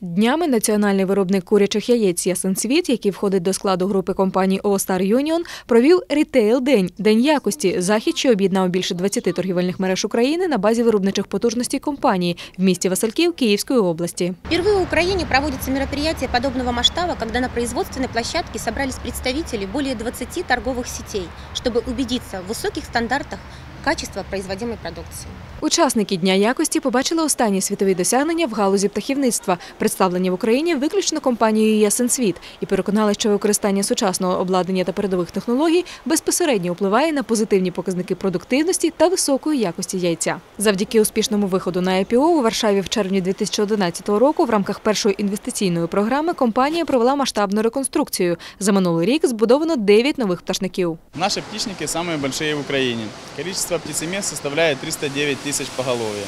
Днями національний виробник курячих яєць Ясенсвіт, який входить до складу групи компаній All Star Union, провів рітейл день день якості. Захід, що об'єднав більше 20 торгівельних мереж України на базі виробничих потужностей компанії в місті Васильків Київської області. Впервые в Украине проводится мероприятие подобного масштаба, когда на производственной площадке собрались представители более 20 торговых сетей, чтобы убедиться в высоких стандартах качества производимой продукции. Учасники дня якості побачили останні світові досягнення в галузі птахівництва, представлені в Україні виключно компанією Ясенсвіт, і переконали, що використання сучасного обладнання та передових технологій безпосередньо впливає на позитивні показники продуктивності та високої якості яйця. Завдяки успішному виходу на IPO у Варшаві в червні 2011 року в рамках першої інвестиційної програми компанія провела масштабну реконструкцію. За минулий рік збудовано 9 нових пташників. Наши птичники большие в Украине. Количество птицемест составляет 309 тысяч поголовья.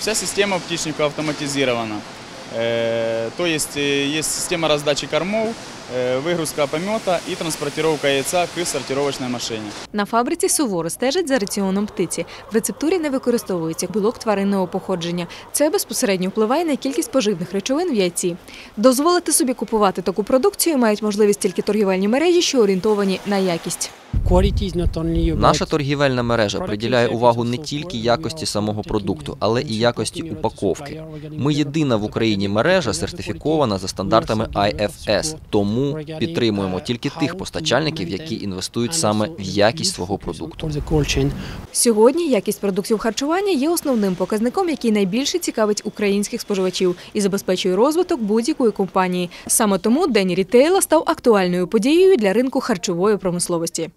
Вся система птичника автоматизирована. Э, То есть э, есть система раздачи кормов, э, выгрузка помета и транспортировка яйца к сортировочной машине. На фабриці суворо стежать за раціоном птиці. В рецептурі не використовується білок тваринного походження. Це безпосередньо впливає на кількість поживних речовин в яйці. Дозволити собі купувати таку продукцію мають можливість тільки торгівельні мережі, що орієнтовані на якість. Наша торгівельна мережа приділяє увагу не тільки якості самого продукту, але і якості упаковки. Ми єдина в Україні мережа сертифікована за стандартами IFS, тому підтримуємо тільки тих постачальників, які інвестують саме в якість свого продукту. Сьогодні якість продуктів харчування є основним показником, який найбільше цікавить українських споживачів і забезпечує розвиток будь-якої компанії. Саме тому день рітейла став актуальною подією для ринку харчової промисловості.